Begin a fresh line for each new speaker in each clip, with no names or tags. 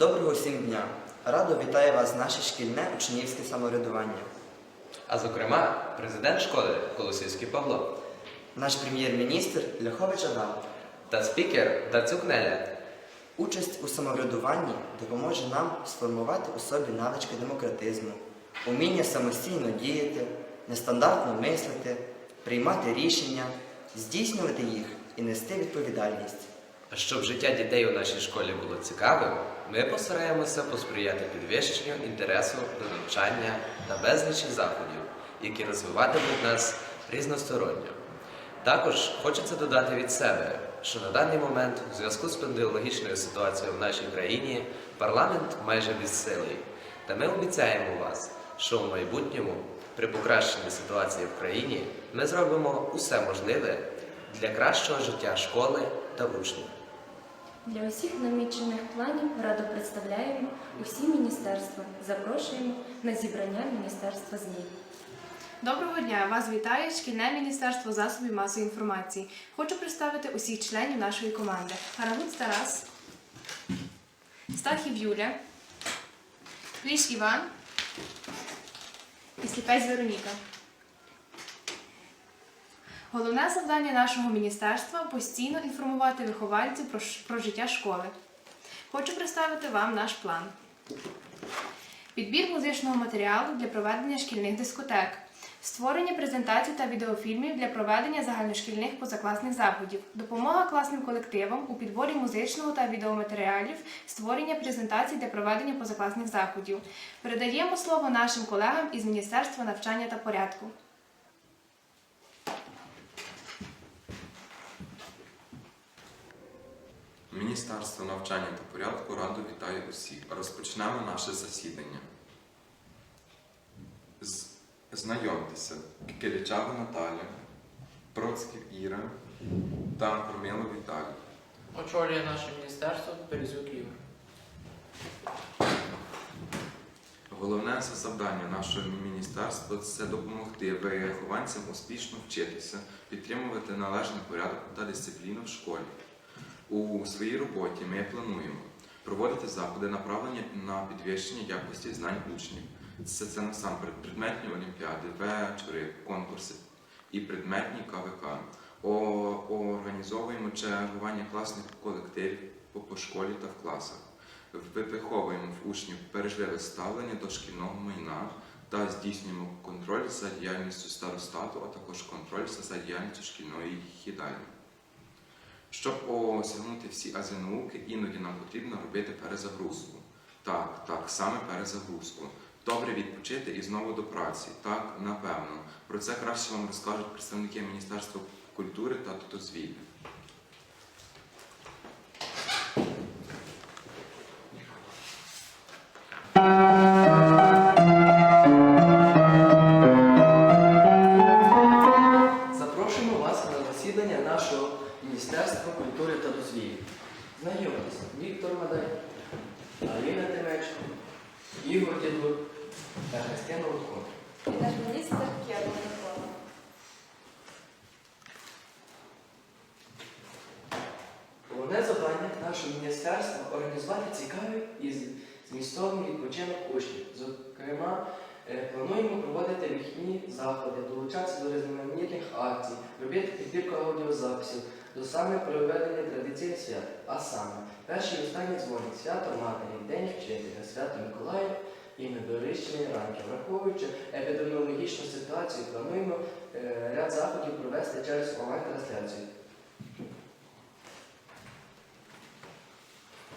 Доброго всім дня! Радо вітаю вас наше шкільне учнівське самоврядування.
А зокрема, президент школи Колосівський Павло
Наш прем'єр-міністр Ляхович Адам.
та спікер Дацюк Неля.
Участь у самоврядуванні допоможе нам сформувати у собі навички демократизму, уміння самостійно діяти, нестандартно мислити, приймати рішення, здійснювати їх і нести відповідальність.
А щоб життя дітей у нашій школі було цікавим, ми постараємося посприяти підвищенню інтересу до навчання та безлічі заходів, які розвиватимуть нас різносторонньо. Також хочеться додати від себе, що на даний момент, у зв'язку з пандеміологічною ситуацією в нашій країні, парламент майже безсилий. Та ми обіцяємо вас, що в майбутньому, при покращенні ситуації в країні, ми зробимо усе можливе для кращого життя школи та учнів.
Для усіх намічених планів радо представляємо усі міністерства. Запрошуємо на зібрання міністерства ЗМІ.
Доброго дня! Вас вітає шкільне міністерство засобів масової інформації. Хочу представити усіх членів нашої команди: Гарагуц Тарас, Стахів Юля, Кліш Іван і Сліпець Вероніка. Головне завдання нашого міністерства постійно інформувати вихованців про, про життя школи. Хочу представити вам наш план. Підбір музичного матеріалу для проведення шкільних дискотек, створення презентацій та відеофільмів для проведення загальношкільних позакласних заходів, допомога класним колективам у підборі музичного та відеоматеріалів, створення презентацій для проведення позакласних заходів. Передаємо слово нашим колегам із Міністерства навчання та порядку.
Міністерство навчання та порядку радо вітає усіх. Розпочнемо наше засідання. З... Знайомтеся, Киричава Наталя, Процьків Іра та Кормило Віталій.
Очолює наше міністерство Березюк Ігор.
Головне завдання нашого міністерства це допомогти вихованцям успішно вчитися, підтримувати належний порядок та дисципліну в школі. У своїй роботі ми плануємо проводити заходи, направлені на підвищення якості знань учнів. Це, це насамперед предметні олімпіади, вечори, конкурси і предметні КВК. О- Організовуємо чергування класних колективів по, по школі та в класах. Виховуємо в учнів бережливе ставлення до шкільного майна та здійснюємо контроль за діяльністю старостату, а також контроль за діяльністю шкільної їдальні. Щоб осягнути всі ази науки, іноді нам потрібно робити перезагрузку. Так, так, саме перезагрузку. Добре відпочити і знову до праці. Так, напевно. Про це краще вам розкажуть представники Міністерства культури та дозвілля.
Ігор Дідур та Христина Лутко.
І наш міністр Кєва Микола.
Головне завдання нашого міністерства організувати цікавий і змістовний відпочинок учнів. Зокрема, е, плануємо проводити вихідні заходи, долучатися до різноманітних акцій, робити підбірку аудіозаписів до саме проведення традиційних свят, а саме перший і останній свято Матері, День вчителя, свято Миколая і недорищені ранки. Враховуючи епідеміологічну ситуацію, плануємо е, ряд заходів провести через онлайн-трансляцію.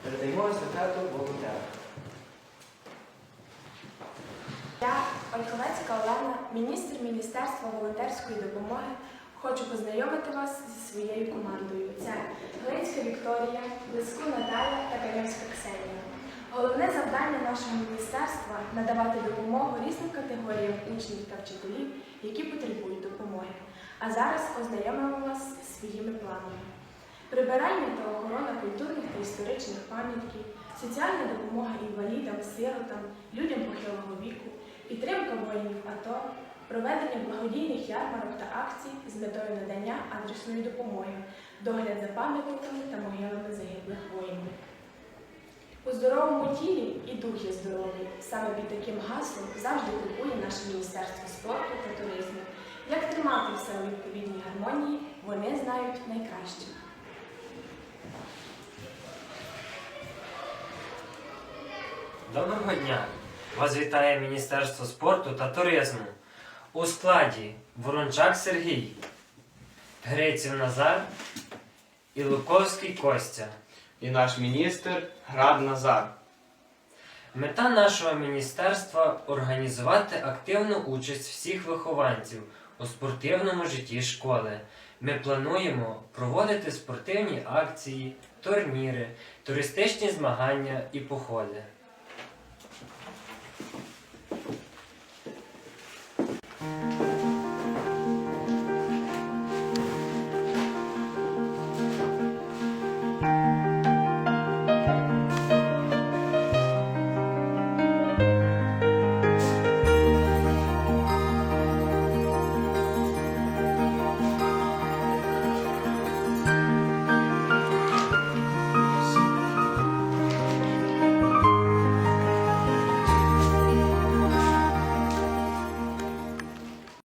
Передаємо естафету волонтерам.
Я, Ольковецька Олена, міністр Міністерства волонтерської допомоги, хочу познайомити вас зі своєю командою. Це Глинська Вікторія, Близько Наталя та Каневська Ксенія. Головне завдання нашого міністерства надавати допомогу різним категоріям учнів та вчителів, які потребують допомоги. А зараз ознайомимо вас зі своїми планами. Прибирання та охорона культурних та історичних пам'ятків, соціальна допомога інвалідам, сиротам, людям похилого віку, підтримка воїнів АТО, проведення благодійних ярмарок та акцій з метою надання адресної допомоги, догляд за пам'ятниками та могилами загиблих воїнів. У здоровому тілі і дух є здоровий. Саме під таким гаслом завжди крокує наше Міністерство спорту та туризму. Як тримати все у відповідній гармонії, вони знають найкраще.
Доброго дня! Вас вітає Міністерство спорту та туризму. У складі Ворончак Сергій, Гриців Назар і Луковський Костя.
і наш міністр Граб Назар.
Мета нашого міністерства організувати активну участь всіх вихованців у спортивному житті школи. Ми плануємо проводити спортивні акції, турніри, туристичні змагання і походи.